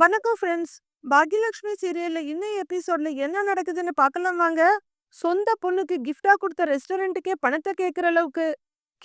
வணக்கம் ஃப்ரெண்ட்ஸ் பாக்யலட்சுமி சீரியல்ல இன்னும் எபிசோட்ல என்ன நடக்குதுன்னு பார்க்கலாம் வாங்க. சொந்த பொண்ணுக்கு கிஃப்டா கொடுத்த ரெஸ்டாரண்ட்டுக்கே பணத்தை கேட்குற அளவுக்கு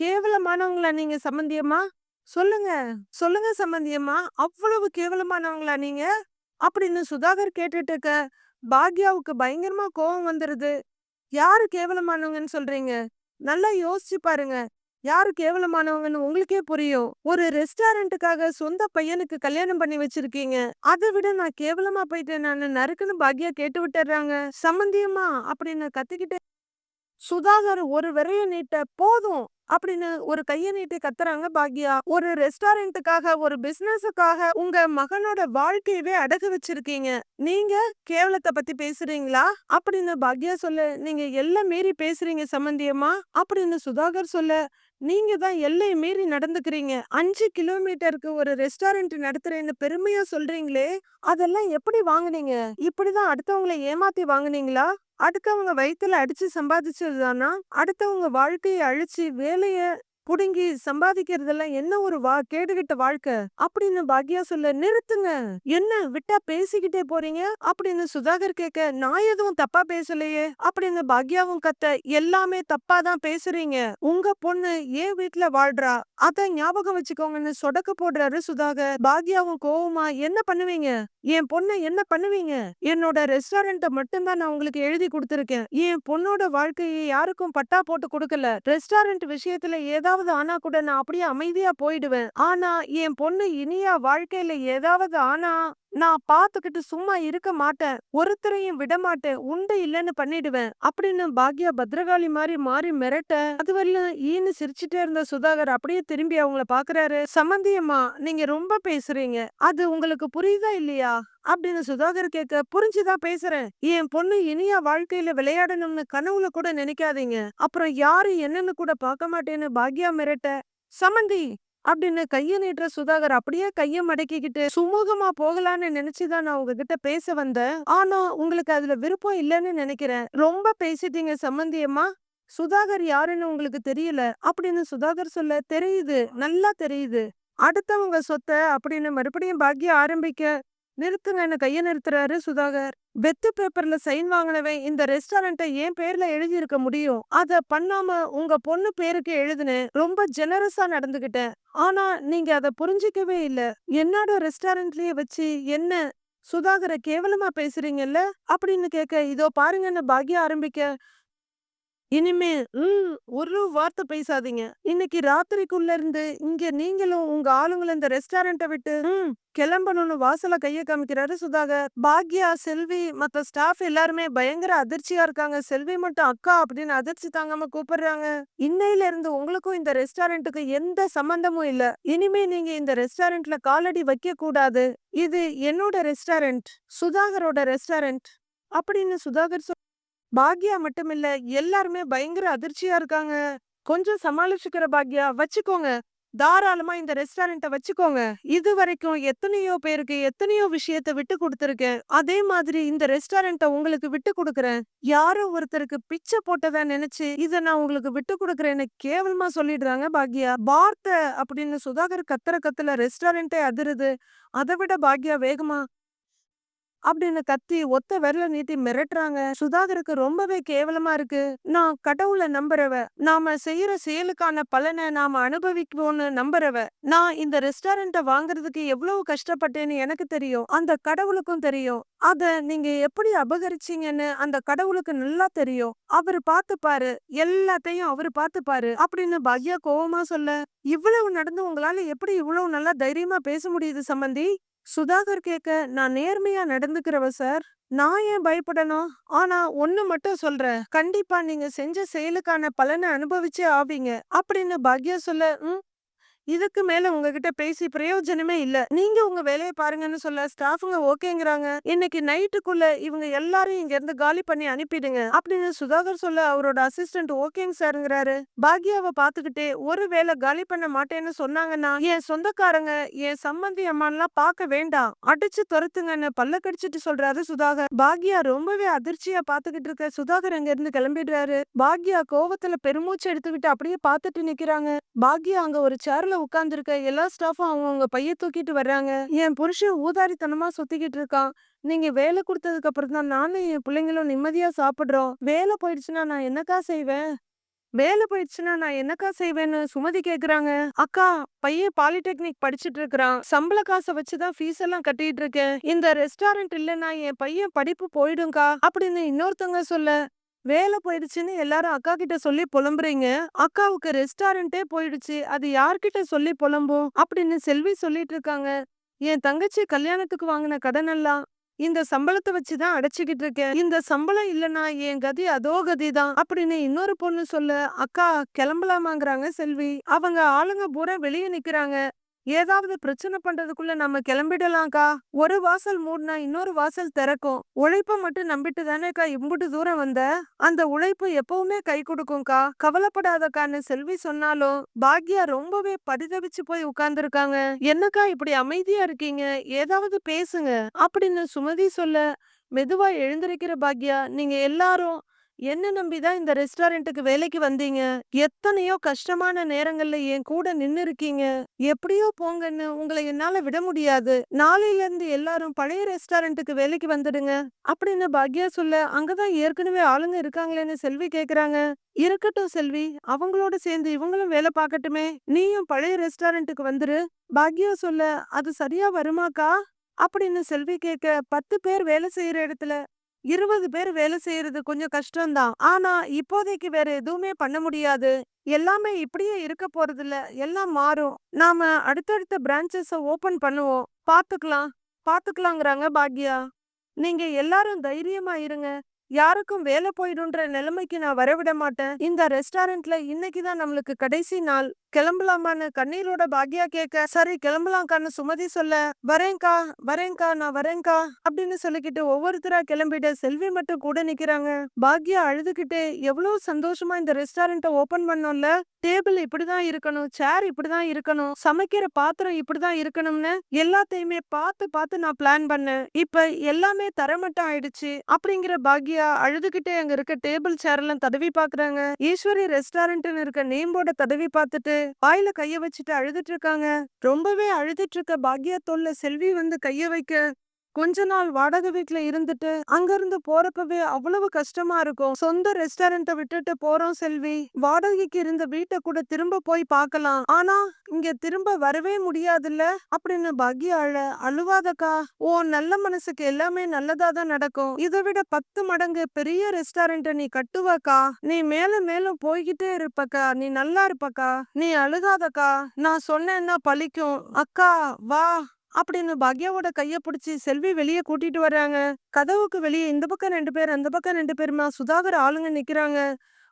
கேவலமானவங்களா நீங்க சம்பந்தியம்மா? சொல்லுங்க. சொல்லுங்க சம்பந்தியம்மா. அவ்வளவு கேவலமானவங்களா நீங்க? அப்படின்னு சுதாகர் கேட்டுட்டு இருக்க பாக்யாவுக்கு பயங்கரமா கோவம் வந்துருது. யாரு கேவலமானவங்கன்னு சொல்றீங்க? நல்லா யோசிச்சு பாருங்க. யாரு கேவலமானவங்கன்னு உங்களுக்கே புரியும். ஒரு ரெஸ்டாரண்ட்டுக்காக சொந்த பையனுக்கு கல்யாணம் பண்ணி வச்சிருக்கீங்க. அதை விட நான் கேவலமா போயிட்டேன் நான் நறுக்குன்னு பாக்கியா கேட்டு விட்டுறாங்க. சம்பந்தியமா அப்படின்னு கத்திக்கிட்டு சுதாகர் ஒரு விரைய நீட்ட போதும் அப்படின்னு ஒரு கைய நீட்டி கத்துறாங்க பாக்யா. ஒரு ரெஸ்டாரண்ட்டுக்காக ஒரு பிசினஸுக்காக உங்க மகனோட வாழ்க்கையவே அடகு வச்சிருக்கீங்க. நீங்க கேவலத்தை பத்தி பேசுறீங்களா? அப்படின்னு பாக்யா சொல்ல நீங்க எல்லாம் மீறி பேசுறீங்க சம்பந்தியமா அப்படின்னு சுதாகர் சொல்ல நீங்க தான் எல்லை மீறி நடந்துக்கிறீங்க. அஞ்சு கிலோமீட்டருக்கு ஒரு ரெஸ்டாரண்ட் நடத்துறேன்னு பெருமையா சொல்றீங்களே அதெல்லாம் எப்படி வாங்குனீங்க? இப்படிதான் அடுத்தவங்களை ஏமாத்தி வாங்குனீங்களா? அடுத்தவங்க வயிற்றுல அடிச்சு சம்பாதிச்சதுதானா? அடுத்தவங்க வாழ்க்கையை அழிச்சு வேலையை புடுங்கி சம்பாதிக்கிறதெல்லாம் என்ன ஒரு வா கேடுகிட்ட வாழ்க்கை? அப்படின்னு பாக்யா சொல்ல நிறுத்துங்க. என்ன விட்டா பேசிக்கிட்டே போறீங்க? அப்படின்னு சுதாகர் கேட்க நான் எதுவும் தப்பா பேசலையே. அப்படின்னு பாக்யாவும் கத்த எல்லாமே தப்பா தான் பேசுறீங்க. உங்க பொண்ணு ஏன் வீட்டுல வாழ்றா? அத ஞாபகம் வச்சுக்கோங்கன்னு சொடக்கு போடுறாரு சுதாகர். பாக்யாவும் கோவமா என்ன பண்ணுவீங்க? என் பொண்ணை என்ன பண்ணுவீங்க? என்னோட ரெஸ்டாரண்ட்டை மட்டும்தான் நான் உங்களுக்கு எழுதி கொடுத்துருக்கேன். என் பொண்ணோட வாழ்க்கையை யாருக்கும் பட்டா போட்டு கொடுக்கல. ரெஸ்டாரண்ட் விஷயத்துல ஏதாவது ஆனா கூட நான் அப்படியே அமைதியா போயிடுவேன். ஆனா என் பொண்ணு இனியா வாழ்க்கையில ஏதாவது ஆனா நான் பார்த்துக்கிட்டு சும்மா இருக்க மாட்டேன். ஒருத்தரையும் விட மாட்டேன். உண்டு இல்லைன்னு பண்ணிடுவேன். அப்படின்னு பாக்யா பத்ரகாளி மாதிரி மாறி மிரட்ட அது வரலாம் ஈன்னு சிரிச்சுட்டே இருந்த சுதாகர் அப்படியே திரும்பி அவங்கள பாக்குறாரு. சம்பந்தியம்மா நீங்க ரொம்ப பேசுறீங்க. அது உங்களுக்கு புரியுதா இல்லையா? அப்படின்னு சுதாகர் கேட்க புரிஞ்சுதான் பேசுறேன். என் பொண்ணு இனியா வாழ்க்கையில விளையாடணும்னு கனவுல கூட நினைக்காதீங்க. அப்புறம் யாரு என்னன்னு கூட பார்க்க மாட்டேன்னு பாக்யா மிரட்ட சமந்தி அப்படின்னு கைய நீட்டுற சுதாகர் அப்படியே கையை மடக்கிக்கிட்டு சுமூகமா போகலான்னு நினைச்சுதான் நான் உங்ககிட்ட பேச வந்தேன். ஆனா உங்களுக்கு அதுல விருப்பம் இல்லைன்னு நினைக்கிறேன். ரொம்ப பேசிட்டீங்க சம்பந்தியம்மா. சுதாகர் யாருன்னு உங்களுக்கு தெரியல. அப்படின்னு சுதாகர் சொல்ல தெரியுது நல்லா தெரியுது. அடுத்தவங்க சொத்தை அப்படின்னு மறுபடியும் பாக்கிய ஆரம்பிக்க நிறுத்துங்கன்னு கைய நிறுத்துறாரு சுதாகர். வெத்து பேப்பர்ல சைன் வாங்கினவன் இந்த ரெஸ்டாரண்ட்டை என் பேர்ல எழுதி இருக்க முடியும். அத பண்ணாம உங்க பொண்ணு பேருக்கு எழுதுனேன் ரொம்ப ஜெனரஸா நடந்துகிட்டேன். ஆனா நீங்க அத புரிஞ்சிக்கவே இல்ல. என்னோட ரெஸ்டாரண்ட்லயே வச்சு என்ன சுதாகரை கேவலமா பேசுறீங்கல்ல? அப்படின்னு கேட்க இதோ பாருங்கன்னு பாக்யா ஆரம்பிக்க. இனிமே ம் ஒரு வார்த்தை பேசாதீங்க. இன்னைக்கு ராத்திரிக்குள்ள இருந்து இங்க நீங்களும் உங்க ஆளுங்களும் இந்த ரெஸ்டாரண்ட்டை விட்டு ம் கிளம்பணும்னு வாசல கைய காமிக்கிறாரு சுதாகர். பாக்யா செல்வி மத்த ஸ்டாஃப் எல்லாருமே பயங்கர அதிர்ச்சியா இருக்காங்க. செல்வி மட்டும் அக்கா அப்படின்னு அதிர்ச்சி தாங்காம கூப்பிடுறாங்க. இன்னையில இருந்து உங்களுக்கும் இந்த ரெஸ்டாரண்ட்டுக்கு எந்த சம்பந்தமும் இல்ல. இனிமே நீங்க இந்த ரெஸ்டாரண்ட்ல காலடி வைக்க கூடாது இது என்னோட ரெஸ்டாரண்ட் சுதாகரோட ரெஸ்டாரண்ட் அப்படின்னு சுதாகர் பாக்யா மட்டும் மட்டுமில்ல எல்லாருமே பயங்கர அதிர்ச்சியா இருக்காங்க. கொஞ்சம் சமாளிச்சுக்கிற பாக்யா வச்சுக்கோங்க. தாராளமா இந்த ரெஸ்டாரண்ட்ட வச்சுக்கோங்க. இது வரைக்கும் எத்தனையோ பேருக்கு எத்தனையோ விஷயத்த விட்டு கொடுத்துருக்கேன். அதே மாதிரி இந்த ரெஸ்டாரண்ட்ட உங்களுக்கு விட்டு கொடுக்கறேன். யாரோ ஒருத்தருக்கு பிச்சை போட்டதா நினைச்சு இத நான் உங்களுக்கு விட்டு கொடுக்குறேன்னு கேவலமா சொல்லிடுறாங்க பாக்யா. பார்த்த அப்படின்னு சுதாகர் கத்துற கத்துல ரெஸ்டாரண்ட்டே அதிருது. அதை விட பாக்யா வேகமா அப்படின்னு கத்தி ஒத்த விரல நீட்டி மிரட்டுறாங்க. சுதாகருக்கு ரொம்பவே கேவலமா இருக்கு. நான் கடவுளை நம்புறவ நாம செய்யற செயலுக்கான பலனை நாம அனுபவிக்குவோம்னு நம்புறவ நான் இந்த ரெஸ்டாரண்ட்ட வாங்குறதுக்கு எவ்வளவு கஷ்டப்பட்டேன்னு எனக்கு தெரியும். அந்த கடவுளுக்கும் தெரியும். அத நீங்க எப்படி அபகரிச்சீங்கன்னு அந்த கடவுளுக்கு நல்லா தெரியும். அவரு பாத்துப்பாரு எல்லாத்தையும் அவரு பாத்துப்பாரு அப்படின்னு பாக்யா கோவமா சொல்ல இவ்வளவு நடந்து உங்களால எப்படி இவ்வளவு நல்லா தைரியமா பேச முடியுது சம்பந்தி? சுதாகர் கேட்க நான் நேர்மையா நடந்துக்கிறவ சார் நான் ஏன் பயப்படணும்? ஆனா ஒண்ணு மட்டும் சொல்றேன். கண்டிப்பா நீங்க செஞ்ச செயலுக்கான பலனை அனுபவிச்சே ஆவீங்க. அப்படின்னு பாக்யா சொல்ல ம் இதுக்கு மேல உங்ககிட்ட பேசி பிரயோஜனமே இல்ல. நீங்க உங்க வேலையை பாருங்கன்னு சொல்ல ஸ்டாஃபுங்க ஓகேங்கிறாங்க. இன்னைக்கு நைட்டுக்குள்ள இவங்க எல்லாரும் இங்க இருந்து காலி பண்ணி அனுப்பிடுங்க அப்படின்னு சுதாகர் சொல்ல அவரோட அசிஸ்டன்ட் ஓகேங்க சாருங்கிறாரு. பாக்யாவை பாத்துக்கிட்டே ஒரு வேலை காலி பண்ண மாட்டேன்னு சொன்னாங்கன்னா என் சொந்தக்காரங்க என் சம்பந்தி அம்மான்லாம் பார்க்க வேண்டாம். அடிச்சு துரத்துங்கன்னு பல்ல கடிச்சிட்டு சொல்றாரு சுதாகர். பாக்யா ரொம்பவே அதிர்ச்சியா பாத்துக்கிட்டு இருக்க சுதாகர் அங்க இருந்து கிளம்பிடுறாரு. பாக்யா கோவத்துல பெருமூச்சு எடுத்துக்கிட்டு அப்படியே பாத்துட்டு நிக்கிறாங்க. பாக்யா அங்க ஒரு சேர்ல டேபிள்ல எல்லா ஸ்டாஃபும் அவங்கவுங்க பைய தூக்கிட்டு வர்றாங்க. என் புருஷன் ஊதாரித்தனமா சுத்திக்கிட்டு இருக்கான். நீங்க வேலை கொடுத்ததுக்கு அப்புறம் தான் நானும் என் பிள்ளைங்களும் நிம்மதியா சாப்பிடுறோம். வேலை போயிடுச்சுன்னா நான் என்னக்கா செய்வேன்? வேலை போயிடுச்சுன்னா நான் என்னக்கா செய்வேன்னு சுமதி கேக்குறாங்க. அக்கா பையன் பாலிடெக்னிக் படிச்சுட்டு இருக்கிறான். சம்பள காசை வச்சுதான் ஃபீஸ் எல்லாம் கட்டிட்டு இருக்கேன். இந்த ரெஸ்டாரண்ட் இல்லைன்னா என் பையன் படிப்பு போயிடும்க்கா. அப்படின்னு இன்னொருத்தவங்க சொல்ல வேலை போயிடுச்சுன்னு எல்லாரும் அக்கா கிட்ட சொல்லி புலம்புறீங்க. அக்காவுக்கு ரெஸ்டாரண்டே போயிடுச்சு. அது யார்கிட்ட சொல்லி புலம்பும்? அப்படின்னு செல்வி சொல்லிட்டு இருக்காங்க. என் தங்கச்சி கல்யாணத்துக்கு வாங்கின கடன் எல்லாம் இந்த சம்பளத்தை வச்சுதான் அடைச்சுக்கிட்டு இருக்கேன். இந்த சம்பளம் இல்லனா என் கதி அதோ கதி தான் அப்படின்னு இன்னொரு பொண்ணு சொல்ல அக்கா கிளம்பலாமாங்கிறாங்க செல்வி. அவங்க ஆளுங்க பூரா வெளியே நிக்கிறாங்க. ஏதாவது பிரச்சனை பண்றதுக்குள்ள நம்ம கிளம்பிடலாம்க்கா. ஒரு வாசல் மூடினா இன்னொரு வாசல் திறக்கும். உழைப்ப மட்டும் நம்பிட்டு தானேக்கா இம்புட்டு தூரம் வந்த? அந்த உழைப்பு எப்பவுமே கை கொடுக்கும்க்கா. கவலைப்படாதக்கான்னு செல்வி சொன்னாலும் பாக்யா ரொம்பவே பரிதவிச்சு போய் உட்கார்ந்துருக்காங்க. என்னக்கா இப்படி அமைதியா இருக்கீங்க? ஏதாவது பேசுங்க. அப்படின்னு சுமதி சொல்ல மெதுவா எழுந்திருக்கிற பாக்யா நீங்க எல்லாரும் என்ன நம்பிதான் இந்த ரெஸ்டாரண்ட்டுக்கு வேலைக்கு வந்தீங்க? எத்தனையோ கஷ்டமான நேரங்கள்ல என் கூட நின்னு இருக்கீங்க எப்படியோ போங்கன்னு உங்களை என்னால விட முடியாது. நாளையில இருந்து எல்லாரும் பழைய ரெஸ்டாரண்ட்டுக்கு வேலைக்கு வந்துடுங்க. அப்படின்னு பாக்யா சொல்ல அங்கதான் ஏற்கனவே ஆளுங்க இருக்காங்களேன்னு செல்வி கேக்குறாங்க. இருக்கட்டும் செல்வி அவங்களோட சேர்ந்து இவங்களும் வேலை பார்க்கட்டுமே நீயும் பழைய ரெஸ்டாரண்ட்டுக்கு வந்துரு. பாக்யா சொல்ல அது சரியா வருமாக்கா? அப்படின்னு செல்வி கேட்க பத்து பேர் வேலை செய்யற இடத்துல இருபது பேர் வேலை செய்யறது கொஞ்சம் கஷ்டம்தான். ஆனா இப்போதைக்கு வேற எதுவுமே பண்ண முடியாது. எல்லாமே இப்படியே இருக்க போறதில்ல. எல்லாம் மாறும். நாம அடுத்தடுத்த பிரான்ச்சஸ ஓபன் பண்ணுவோம். பாத்துக்கலாம் பாத்துக்கலாங்கிறாங்க பாக்யா. நீங்க எல்லாரும் தைரியமா இருங்க. யாருக்கும் வேலை போயிடுன்ற நிலைமைக்கு நான் வரவிட மாட்டேன். இந்த ரெஸ்டாரண்ட்ல இன்னைக்கு தான் நம்மளுக்கு கடைசி நாள். கிளம்பலாமான்னு கண்ணீரோட பாக்யா கேட்க சரி கிளம்பலாம்க்கான்னு சுமதி சொல்ல. வரேங்க்கா வரேங்க்கா நான் வரேன்க்கா அப்படின்னு சொல்லிக்கிட்டு ஒவ்வொருத்தரா கிளம்பிட்டு செல்வி மட்டும் கூட நிக்கிறாங்க. பாக்யா அழுதுகிட்டே எவ்வளவு சந்தோஷமா இந்த ரெஸ்டாரண்ட்டை ஓபன் பண்ணோம்ல. டேபிள் இப்படிதான் இருக்கணும் சேர் இப்படிதான் இருக்கணும் சமைக்கிற பாத்திரம் இப்படிதான் இருக்கணும்னு எல்லாத்தையுமே பார்த்து பார்த்து நான் பிளான் பண்ணேன். இப்ப எல்லாமே தரமட்டம் ஆயிடுச்சு அப்படிங்கிற பாக்யா அழுதுகிட்டே அங்க இருக்க டேபிள் சேர் எல்லாம் தடவி பாக்குறாங்க. ஈஸ்வரி ரெஸ்டாரண்ட்னு இருக்க நேம் போர்ட தடவி பார்த்துட்டு வாயில கைய வச்சுட்டு அழுதுட்டு இருக்காங்க. ரொம்பவே அழுதுட்டு இருக்க பாக்யா தோல்ல செல்வி வந்து கைய வைக்க கொஞ்ச நாள் வாடகை வீட்டுல இருந்துட்டு அங்க இருந்து போறப்பவே அவ்வளவு கஷ்டமா இருக்கும். சொந்த ரெஸ்டாரண்ட்டை விட்டுட்டு போறோம் செல்வி. வாடகைக்கு இருந்த வீட்டை கூட திரும்ப போய் பார்க்கலாம். ஆனா இங்க திரும்ப வரவே முடியாதுல்ல? அப்படின்னு பாக்யா அழ அழுவாதக்கா. ஓ நல்ல மனசுக்கு எல்லாமே நல்லதா தான் நடக்கும். இதை விட பத்து மடங்கு பெரிய ரெஸ்டாரண்ட்டை நீ கட்டுவக்கா. நீ மேலும் மேலும் போய்கிட்டே இருப்பக்கா. நீ நல்லா இருப்பக்கா. நீ அழுகாதக்கா. நான் சொன்னேன்னா பழிக்கும். அக்கா வா. அப்படின்னு பாக்யாவோட கைய பிடிச்சி செல்வி வெளியே கூட்டிட்டு வர்றாங்க. கதவுக்கு வெளியே இந்த பக்கம் ரெண்டு பேர் அந்த பக்கம் ரெண்டு பேருமா? சுதாகர் ஆளுங்க நிக்கிறாங்க.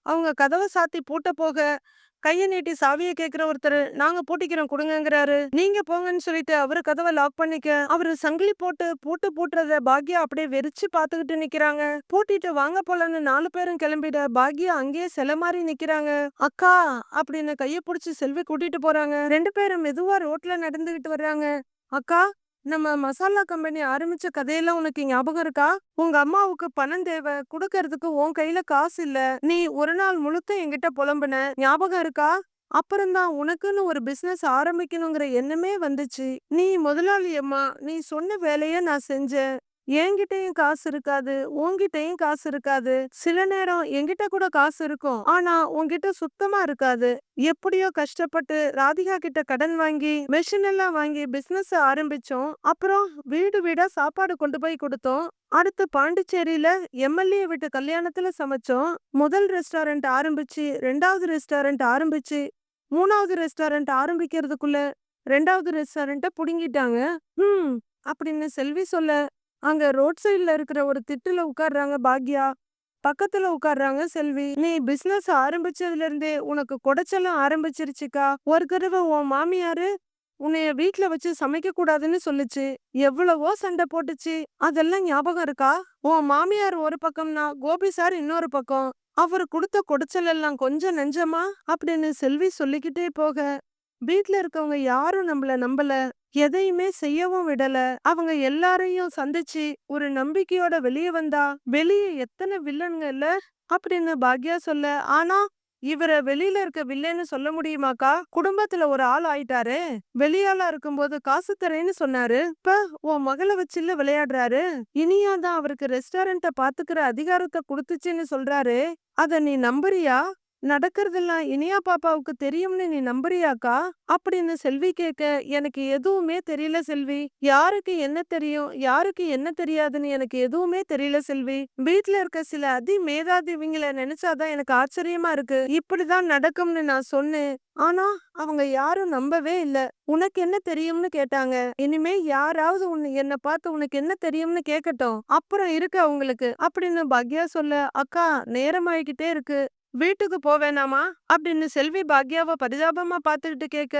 அவங்க கதவை சாத்தி பூட்ட போக கையை நீட்டி சாவியை கேட்குற ஒருத்தர் நாங்க பூட்டிக்கிறோம் கொடுங்கங்கிறாரு. நீங்க போங்கன்னு சொல்லிட்டு அவரு கதவை லாக் பண்ணிக்க அவரு சங்கிலி போட்டு பூட்டு பூட்டுறத பாக்யா அப்படியே வெறிச்சு பாத்துக்கிட்டு நிக்கிறாங்க. பூட்டிட்டு வாங்க போலன்னு நாலு பேரும் கிளம்பிட பாக்யா அங்கேயே சில மாதிரி நிக்கிறாங்க. அக்கா அப்படின்னு கையை பிடிச்சி செல்வி கூட்டிட்டு போறாங்க. ரெண்டு பேரும் மெதுவா ரோட்ல நடந்துகிட்டு வர்றாங்க. அக்கா நம்ம மசாலா கம்பெனி ஆரம்பிச்ச கதையெல்லாம் உனக்கு ஞாபகம் இருக்கா? உங்க அம்மாவுக்கு பணம் தேவை குடுக்கறதுக்கு உன் கையில காசு இல்ல நீ ஒரு நாள் முழுக்க என்கிட்ட புலம்புன ஞாபகம் இருக்கா? அப்புறம்தான் உனக்குன்னு ஒரு பிசினஸ் ஆரம்பிக்கணுங்கிற எண்ணமே வந்துச்சு. நீ முதலாளி அம்மா நீ சொன்ன வேலைய நான் செஞ்சேன். என்கிட்டயும் காசு இருக்காது உன்கிட்டயும் காசு இருக்காது. சில நேரம் என்கிட்ட கூட காசு இருக்கும். ஆனா உன்கிட்ட சுத்தமா இருக்காது. எப்படியோ கஷ்டப்பட்டு ராதிகா கிட்ட கடன் வாங்கி மெஷின் எல்லாம் வாங்கி பிசினஸ் ஆரம்பிச்சோம். அப்புறம் வீடு வீடா சாப்பாடு கொண்டு போய் கொடுத்தோம். அடுத்து பாண்டிச்சேரியில எம்எல்ஏ வீட்டு கல்யாணத்துல சமைச்சோம். முதல் ரெஸ்டாரண்ட் ஆரம்பிச்சு ரெண்டாவது ரெஸ்டாரண்ட் ஆரம்பிச்சு மூணாவது ரெஸ்டாரண்ட் ஆரம்பிக்கிறதுக்குள்ள ரெண்டாவது ரெஸ்டாரண்ட்ட புடுங்கிட்டாங்க. ஹம் அப்படின்னு செல்வி சொல்ல அங்க ரோட் சைடுல இருக்கிற ஒரு திட்டுல உட்கார்றாங்க பாக்யா. பக்கத்துல உட்கார்றாங்க செல்வி. நீ பிசினஸ் ஆரம்பிச்சதுல இருந்தே உனக்கு குடைச்சலும் ஆரம்பிச்சிருச்சுக்கா. ஒரு தடவை உன் மாமியாரு உன்னைய வீட்ல வச்சு சமைக்க கூடாதுன்னு சொல்லுச்சு. எவ்வளவோ சண்டை போட்டுச்சு. அதெல்லாம் ஞாபகம் இருக்கா? உன் மாமியார் ஒரு பக்கம்னா கோபி சார் இன்னொரு பக்கம். அவர் கொடுத்த குடைச்சல் எல்லாம் கொஞ்சம் நெஞ்சமா? அப்படின்னு செல்வி சொல்லிக்கிட்டே போக. வீட்ல இருக்கவங்க யாரும் நம்மள நம்பல எதையுமே செய்யவும் விடல. அவங்க எல்லாரையும் சந்திச்சு ஒரு நம்பிக்கையோட வெளியே வந்தா வெளியே எத்தனை வில்லன்கள் இல்ல அப்படின்னு பாக்யா சொல்ல. ஆனா இவர வெளியில இருக்க வில்லேன்னு சொல்ல முடியுமாக்கா? குடும்பத்துல ஒரு ஆள் ஆயிட்டாரு. வெளியாளா இருக்கும்போது காசு தரேன்னு சொன்னாரு. இப்ப உன் மகளை வச்சுல விளையாடுறாரு. இனியா தான் அவருக்கு ரெஸ்டாரண்ட்ட பாத்துக்கிற அதிகாரத்தை கொடுத்துச்சுன்னு சொல்றாரு. அத நீ நம்புறியா? நடக்கிறதெல்லாம் இனியா பாப்பாவுக்கு தெரியும்னு நீ நம்புறியாக்கா? அப்படின்னு செல்வி கேட்க எனக்கு எதுவுமே தெரியல செல்வி. யாருக்கு என்ன தெரியும்? யாருக்கு என்ன தெரியாதுன்னு எனக்கு எதுவுமே தெரியல செல்வி. வீட்ல இருக்க சில அதி மேதாதிவிங்களை நினைச்சாதான் எனக்கு ஆச்சரியமா இருக்கு. இப்படிதான் நடக்கும்னு நான் சொன்னேன். ஆனா அவங்க யாரும் நம்பவே இல்ல. உனக்கு என்ன தெரியும்னு கேட்டாங்க. இனிமே யாராவது உன்னை என்ன பார்த்து உனக்கு என்ன தெரியும்னு கேட்கட்டும் அப்புறம் இருக்கு அவங்களுக்கு. அப்படின்னு பாக்யா சொல்ல அக்கா நேரமாயிக்கிட்டே இருக்கு. வீட்டுக்கு போவேனாமா அப்படின்னு செல்வி பாக்யாவை பரிதாபமா பார்த்துக்கிட்டு கேட்க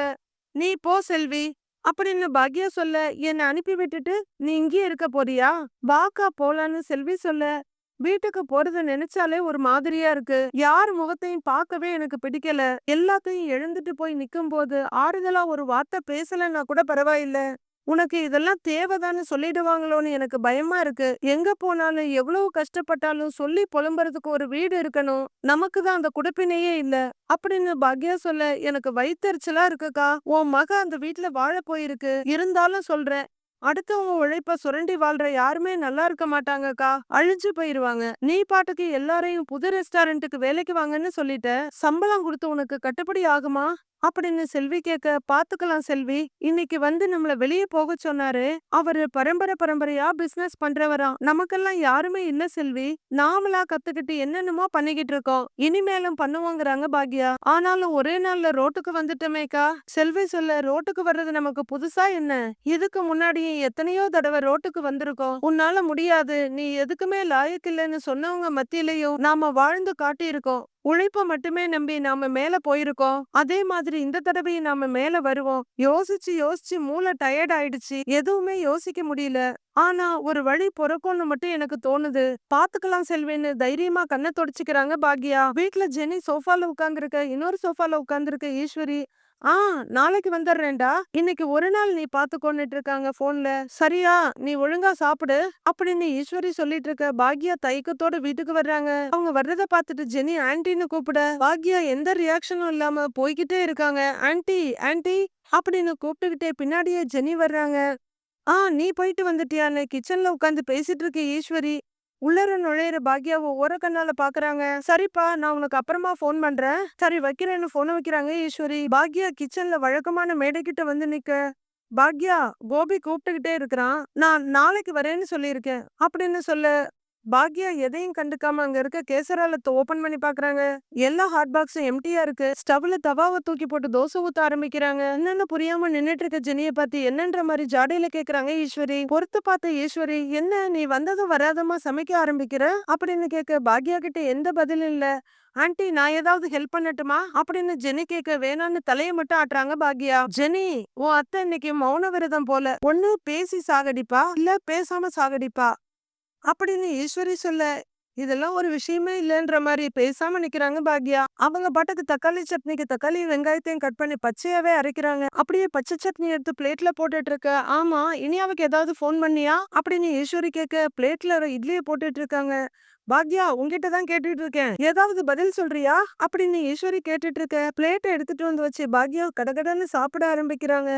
நீ போ செல்வி அப்படின்னு பாக்யா சொல்ல என்னை அனுப்பி விட்டுட்டு நீ இங்கேயே இருக்க போறியா? பாக்கா போலான்னு செல்வி சொல்ல வீட்டுக்கு போறத நினைச்சாலே ஒரு மாதிரியா இருக்கு. யார் முகத்தையும் பார்க்கவே எனக்கு பிடிக்கல. எல்லாத்தையும் எழுந்துட்டு போய் நிக்கும் போது ஆறுதலா ஒரு வார்த்தை பேசலன்னா கூட பரவாயில்ல. உனக்கு இதெல்லாம் தேவைதான்னு சொல்லிடுவாங்களோன்னு எனக்கு பயமா இருக்கு. எங்க போனாலும் எவ்வளவு கஷ்டப்பட்டாலும் சொல்லி புலம்புறதுக்கு ஒரு வீடு இருக்கணும். நமக்கு தான் அந்த குடுப்பினையே இல்ல. அப்படின்னு பாக்யா சொல்ல எனக்கு வயித்தெரிச்சலா இருக்குக்கா. உன் மக அந்த வீட்டுல வாழ போயிருக்கு. இருந்தாலும் சொல்றேன். அடுத்தவங்க உழைப்ப சுரண்டி வாழ்ற யாருமே நல்லா இருக்க மாட்டாங்கக்கா. அழிஞ்சு போயிருவாங்க. நீ பாட்டுக்கு எல்லாரையும் புது ரெஸ்டாரண்ட்டுக்கு வேலைக்கு வாங்கன்னு சொல்லிட்ட. சம்பளம் கொடுத்து உனக்கு கட்டுப்படி ஆகுமா? அப்படின்னு செல்வி கேட்க பாத்துக்கலாம் செல்வி. இன்னைக்கு வந்து நம்மள வெளியே போக சொன்னாரு. அவரு பரம்பரை பரம்பரையா பிசினஸ் பண்றவராம் நமக்கெல்லாம் யாருமே இல்ல செல்வி. நாமளா கத்துக்கிட்டு என்னென்னமோ பண்ணிக்கிட்டு இருக்கோம். இனிமேலும் பண்ணுவோங்கிறாங்க பாக்யா. ஆனாலும் ஒரே நாள்ல ரோட்டுக்கு வந்துட்டோமேக்கா. செல்வி சொல்ல ரோட்டுக்கு வர்றது நமக்கு புதுசா என்ன? இதுக்கு முன்னாடியே எத்தனையோ தடவை ரோட்டுக்கு வந்திருக்கோம். உன்னால முடியாது. நீ எதுக்குமே லாயக்கில்லைன்னு சொன்னவங்க மத்தியிலையும் நாம வாழ்ந்து காட்டியிருக்கோம். உழைப்ப மட்டுமே நம்பி நாம மேல போயிருக்கோம். அதே மாதிரி இந்த தடவையும் நாம மேல வருவோம். யோசிச்சு யோசிச்சு மூளை டயர்ட் ஆயிடுச்சு. எதுவுமே யோசிக்க முடியல. ஆனா ஒரு வழி பொறக்கும்னு மட்டும் எனக்கு தோணுது. பாத்துக்கலாம் செல்வேன்னு தைரியமா கண்ணை தொடச்சிக்கிறாங்க பாக்யா. வீட்ல ஜெனி சோஃபால உட்காந்துருக்க இன்னொரு சோஃபால உட்காந்துருக்க ஈஸ்வரி ஆ நாளைக்கு வந்துடுறேன்டா இன்னைக்கு ஒரு நாள் நீ பாத்துக்கோன்னுட்டு இருக்காங்க போன்ல சரியா நீ ஒழுங்கா சாப்பிடு. அப்படின்னு ஈஸ்வரி சொல்லிட்டு இருக்க பாக்யா தயக்கத்தோட வீட்டுக்கு வர்றாங்க. அவங்க வர்றத பார்த்துட்டு ஜெனி ஆன்டின்னு கூப்பிட பாக்யா எந்த ரியாக்ஷனும் இல்லாம போய்கிட்டே இருக்காங்க. ஆன்டி ஆன்டி அப்படின்னு கூப்பிட்டுக்கிட்டே பின்னாடியே ஜெனி வர்றாங்க. ஆ நீ போயிட்டு வந்துட்டியான்னு கிச்சன்ல உட்காந்து பேசிட்டு இருக்க ஈஸ்வரி. உள்ளர நுழையிற பாக்யாவை ஒரு கண்ணால பாக்குறாங்க. சரிப்பா நான் உனக்கு அப்புறமா ஃபோன் பண்றேன். சரி வைக்கிறேன்னு போன வைக்கிறாங்க ஈஸ்வரி. பாக்யா கிச்சன்ல வழக்கமான மேடைக்கிட்ட வந்து நிக்க. பாக்யா கோபி கூப்பிட்டுக்கிட்டே இருக்கிறான். நான் நாளைக்கு வரேன்னு சொல்லியிருக்கேன். அப்படின்னு சொல்ல. பாக்யா எதையும் கண்டுக்காம அங்க இருக்க கேசராலத்தை ஓபன் பண்ணி பாக்குறாங்க. எல்லா ஹாட் பாக்ஸும் எம்டியா இருக்கு. ஸ்டவ்ல தவாவை தூக்கி போட்டு தோசை ஊத்த ஆரம்பிக்கிறாங்க. என்னன்னு புரியாம நின்னுட்டு இருக்க ஜெனிய பார்த்து என்னன்ற மாதிரி ஜாடையில கேக்குறாங்க ஈஸ்வரி. பொறுத்து பார்த்த ஈஸ்வரி என்ன நீ வந்ததும் வராதமா சமைக்க ஆரம்பிக்கிற? அப்படின்னு கேட்க பாக்யா கிட்ட எந்த பதிலும் இல்ல. ஆன்ட்டி நான் ஏதாவது ஹெல்ப் பண்ணட்டுமா? அப்படின்னு ஜெனி கேட்க வேணான்னு தலையை மட்டும் ஆட்டுறாங்க பாக்யா. ஜெனி உன் அத்தை இன்னைக்கு மௌன விரதம் போல. ஒண்ணு பேசி சாகடிப்பா இல்ல பேசாம சாகடிப்பா? அப்படின்னு ஈஸ்வரி சொல்ல இதெல்லாம் ஒரு விஷயமே இல்லைன்ற மாதிரி பேசாம நிக்கிறாங்க பாக்யா. அவங்க பாட்டுக்கு தக்காளி சட்னிக்கு தக்காளி வெங்காயத்தையும் கட் பண்ணி பச்சையாவே அரைக்கிறாங்க. அப்படியே பச்சை சட்னி எடுத்து பிளேட்ல போட்டுட்டு இருக்க ஆமா இனியாவுக்கு ஏதாவது ஃபோன் பண்ணியா? அப்படின்னு ஈஸ்வரி கேட்க பிளேட்ல இட்லியை போட்டுட்டு இருக்காங்க பாக்யா உங்ககிட்ட தான் கேட்டுட்டு இருக்கேன் ஏதாவது பதில் சொல்றியா? அப்படின்னு ஈஸ்வரி கேட்டுட்டு இருக்க பிளேட்டை எடுத்துட்டு வந்து வச்சு பாக்யா கடகடன்னு சாப்பிட ஆரம்பிக்கிறாங்க.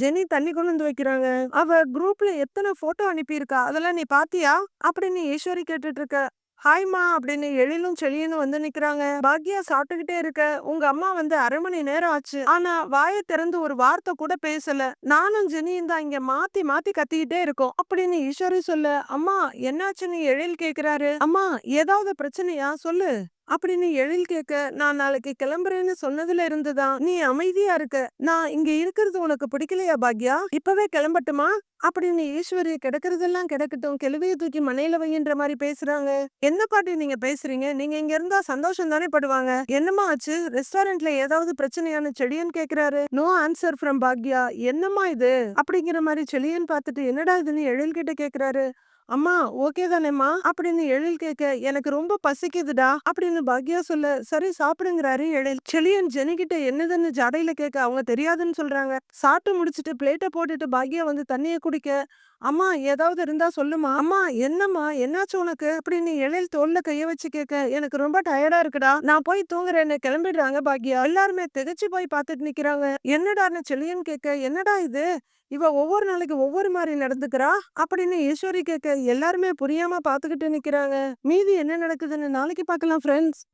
ஜெனி தண்ணி கொண்டு வந்து வைக்கிறாங்க. அவ குரூப்ல எத்தனை போட்டோ அனுப்பியிருக்கா? அதெல்லாம் நீ பாத்தியா? அப்படின்னு ஈஸ்வரி கேட்டுட்டு இருக்க ஹாய்மா அப்படின்னு எழிலும் செழியனும் வந்து நிக்கிறாங்க. பாக்யா சாப்பிட்டுக்கிட்டே இருக்க. உங்க அம்மா வந்து அரை மணி நேரம் ஆச்சு. ஆனா வாயை திறந்து ஒரு வார்த்தை கூட பேசல. நானும் ஜெனியும் தான் இங்க மாத்தி மாத்தி கத்திக்கிட்டே இருக்கோம். அப்படின்னு ஈஸ்வரி சொல்ல அம்மா என்னாச்சுன்னு எழில் கேக்குறாரு. அம்மா ஏதாவது பிரச்சனையா? சொல்லு. அப்படின்னு எழில் கேட்க நான் நாளைக்கு கிளம்புறேன்னு சொன்னதுல இருந்துதான் நீ அமைதியா இருக்க. நான் இங்க இருக்கிறது உனக்கு பிடிக்கலையா பாக்யா? இப்பவே கிளம்பட்டுமா? அப்படின்னு ஈஸ்வரி கிடக்கிறதெல்லாம் கிடக்கட்டும் கெழுவையை தூக்கி மனையில வைன்ற மாதிரி பேசுறாங்க. என்ன பாட்டி நீங்க பேசுறீங்க? நீங்க இங்க இருந்தா சந்தோஷம் தானே படுவாங்க? என்னமா ஆச்சு? ரெஸ்டாரண்ட்ல ஏதாவது பிரச்சனையான செடியன் கேக்குறாரு. நோ ஆன்சர் ஃப்ரம் பாக்யா. என்னம்மா இது? அப்படிங்கிற மாதிரி செடியன் பார்த்துட்டு என்னடா இதுன்னு எழில் கிட்ட கேக்குறாரு. அம்மா ஓகே தானேம்மா? அப்படின்னு எழில் கேட்க எனக்கு ரொம்ப பசிக்குதுடா அப்படின்னு பாக்யா சொல்ல சரி சாப்பிடுங்கிறாரு எழில். செலியன் ஜெனிகிட்ட என்னதுன்னு ஜடையில கேட்க அவங்க தெரியாதுன்னு சொல்றாங்க. சாப்பிட்டு முடிச்சிட்டு பிளேட்டை போட்டுட்டு பாக்யா வந்து தண்ணியை குடிக்க அம்மா ஏதாவது இருந்தா சொல்லுமா? அம்மா என்னம்மா? என்னாச்சு உனக்கு? அப்படின்னு எழில் தோல்ல கைய வச்சு கேட்க எனக்கு ரொம்ப டயர்டா இருக்குடா. நான் போய் தூங்குறேன்னு கிளம்பிடுறாங்க பாக்கியா. எல்லாருமே திகச்சு போய் பார்த்துட்டு நிக்கிறாங்க. என்னடான்னு செழியன் கேட்க என்னடா இது? இவ ஒவ்வொரு நாளைக்கு ஒவ்வொரு மாதிரி நடந்துக்கிறா? அப்படின்னு ஈஸ்வரி கேட்க எல்லாருமே புரியாம பாத்துக்கிட்டு நிக்கிறாங்க. மீதி என்ன நடக்குதுன்னு நாளைக்கு பார்க்கலாம் ஃப்ரெண்ட்ஸ்